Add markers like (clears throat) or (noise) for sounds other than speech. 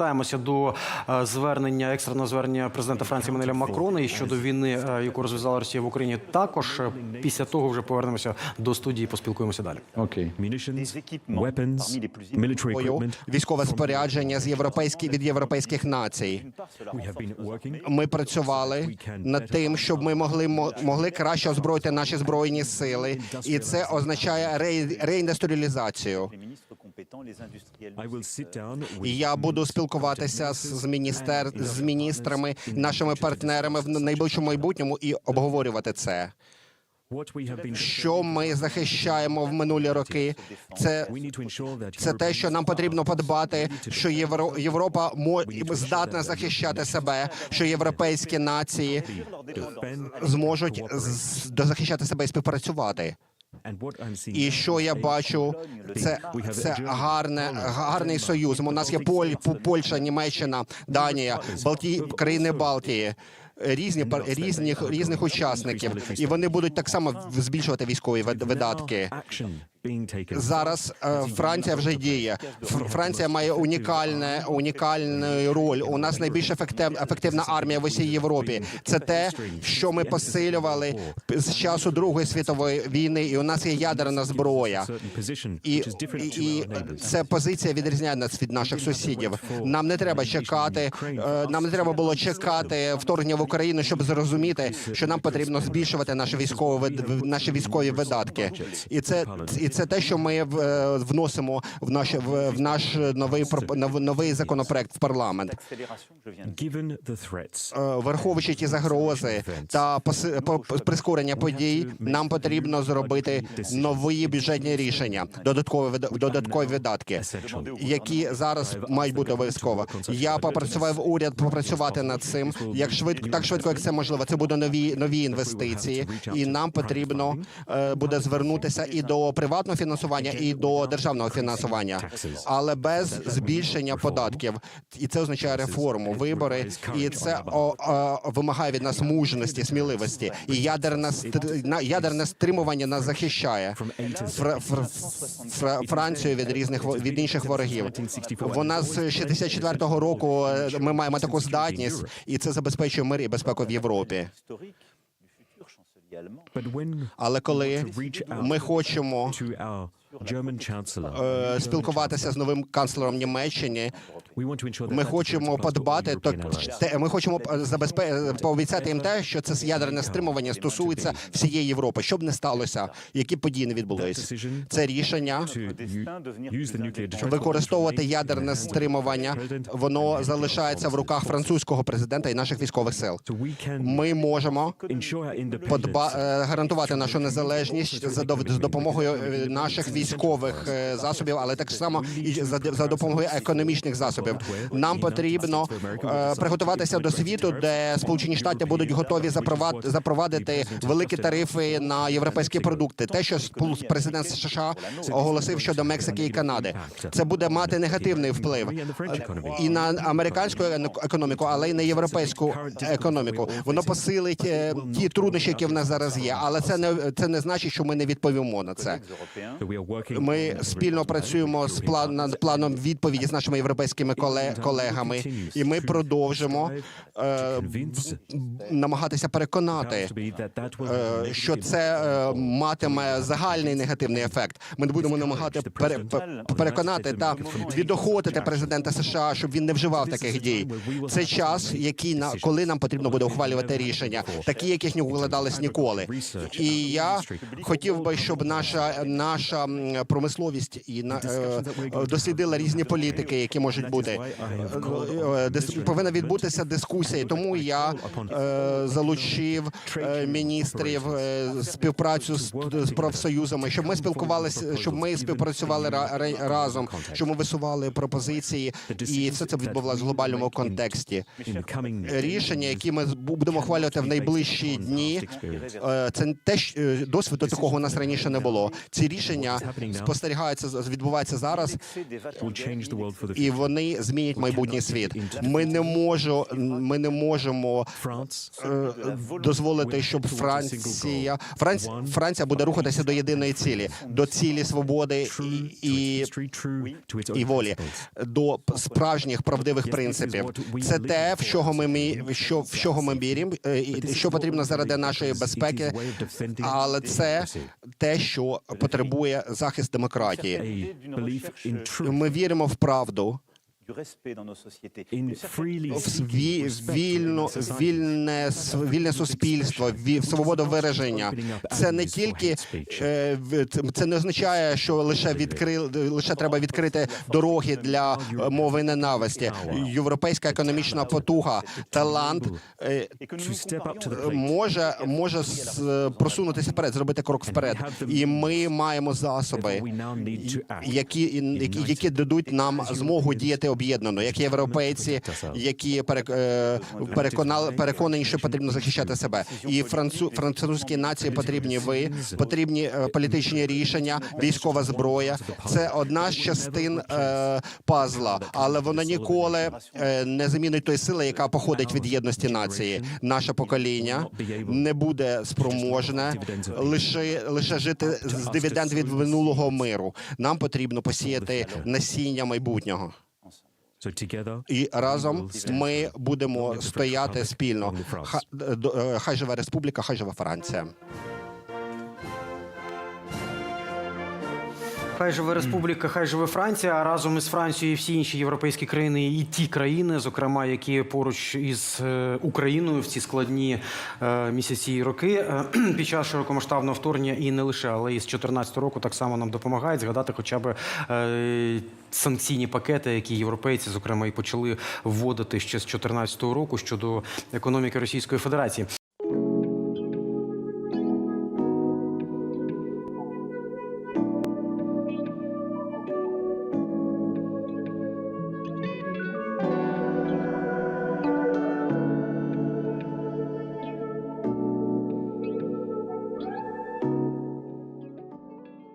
Повертаємося до е, звернення екстреного звернення президента Франції Манеля Макрона і щодо війни, е, яку розв'язала Росія в Україні. Також е, після того вже повернемося до студії. Поспілкуємося далі. Okay. Бою, equipment. військове спорядження з європейських від європейських націй. Ми працювали над тим, щоб ми могли мо- могли краще озброїти наші збройні сили, і це означає ре- реіндустріалізацію. І я буду спілкуватися з міністер з міністрами, нашими партнерами в найближчому майбутньому і обговорювати це. Що ми захищаємо в минулі роки? Це Це те, що нам потрібно подбати, що Євро, Європа мо, здатна захищати себе, що європейські нації зможуть захищати себе і співпрацювати. І що я бачу, це, це гарне, гарний союз. У нас є Поль, Польща, Німеччина, Данія, Балті, країни Балтії. Різні різних різних учасників, і вони будуть так само збільшувати військові вид- видатки. Зараз е, Франція вже діє. Фр- Франція має унікальне унікальну роль. У нас найбільш ефектив, ефективна армія в усій Європі. Це те, що ми посилювали з часу Другої світової війни, і у нас є ядерна зброя. І, і, це позиція відрізняє нас від наших сусідів. Нам не треба чекати. е, Нам не треба було чекати вторгнення в Україну, щоб зрозуміти, що нам потрібно збільшувати наші військові наші військові видатки. І це і це те, що ми е, вносимо в наш в, в наш новий новий законопроект в парламент. Е, Враховуючи ті загрози та прискорення подій, нам потрібно зробити нові бюджетні рішення, додаткові додаткові видатки, які зараз мають бути обов'язково. Я попрацював уряд попрацювати над цим. Як швидко, так швидко, як це можливо. Це буде нові нові інвестиції, і нам потрібно е, буде звернутися і до приватного фінансування, і до державного фінансування, але без збільшення податків. І це означає реформу, вибори, і це о, о, вимагає від нас мужності, сміливості. І ядерне ядерне стримування нас захищає Фр- фр- фр- Францію від різних від інших ворогів. Вона з 64-го року ми маємо таку здатність, і це забезпечує мир і безпеку в Європі. But Але коли ми хочемо е, спілкуватися з новим канцлером Німеччини, ми хочемо подбати, то ми хочемо забезпе пообіцяти їм те, що це ядерне стримування стосується всієї Європи. Щоб не сталося, які події не відбулись. Це рішення використовувати ядерне стримування. Воно залишається в руках французького президента і наших військових сил. Ми можемо подба е, гарантувати нашу незалежність за допомогою е, наших військових е, засобів, але так само і за, допомогою економічних засобів. Нам потрібно е, приготуватися до світу, де Сполучені Штати будуть готові запровад- запровадити великі тарифи на європейські продукти. Те, що президент США оголосив щодо Мексики і Канади, це буде мати негативний вплив і на американську економіку, але й на європейську економіку. Воно посилить е, ті труднощі, які в нас зараз є. Але це не це не значить, що ми не відповімо на це. Ми спільно працюємо з план над планом відповіді з нашими європейськими коле- колегами, і ми продовжимо е, намагатися переконати. е, Що це е, матиме загальний негативний ефект. Ми будемо намагати пере- переконати та відохотити президента США, щоб він не вживав таких дій. Це час, який на коли нам потрібно буде ухвалювати рішення, такі, яких не укладались ніколи. І я хотів би, щоб наша наша промисловість і на е, е, дослідила різні політики, які можуть бути. Е, Повинна відбутися дискусія, тому я е, залучив е, міністрів е, співпрацю з, профсоюзами, щоб ми спілкувалися, щоб ми співпрацювали ра- ра- разом, щоб ми висували пропозиції, і все це відбувалося в глобальному контексті. Рішення, які ми будемо ухвалювати в найближчі дні, е, це те, е, досвіду такого у нас раніше не було. Ці рішення спостерігається відбувається зараз, і вони змінять майбутній світ. Ми не можу, ми не можемо е, дозволити, щоб Франція Франц, Франція буде рухатися до єдиної цілі, до цілі свободи і, і волі до справжніх правдивих принципів. Це те, в чого ми мі- що в чого ми віримо, е, і що потрібно заради нашої безпеки. Але це те, що потребує захист демократії. Ми віримо в правду, du respect dans nos sociétés. in freely сві- society. вільне, вільне суспільство, свободу вираження. Це не тільки е, в- це- не означає, що лише відкри, лише треба відкрити дороги для мови ненависті. Європейська економічна потуга, талант е, може може просунутися вперед, зробити крок вперед. І ми маємо засоби, які, які дадуть нам змогу діяти об'єднано, як європейці, які перек- е, переконали переконані, що потрібно захищати себе. І францу, французькій нації потрібні ви, потрібні е, політичні рішення, військова зброя. Це одна з частин е, пазла, але вона ніколи е, не замінить той сили, яка походить від єдності нації. Наше покоління не буде спроможне лише лише жити з дивіденд від минулого миру. Нам потрібно посіяти насіння майбутнього. І разом ми будемо стояти спільно. Е, Хай живе республіка, хай живе Франція. Хай живе республіка, хай живе Франція. А разом із Францією і всі інші європейські країни, і ті країни, зокрема, які поруч із е, Україною в ці складні е, місяці і роки е, (clears throat) під час широкомасштабного вторгнення, і не лише, але і з 2014 року так само нам допомагають згадати, хоча б санкційні пакети, які європейці, зокрема, і почали вводити ще з 2014 року щодо економіки Російської Федерації.